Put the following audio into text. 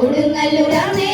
കൊടുങ്ങല്ലുടമേ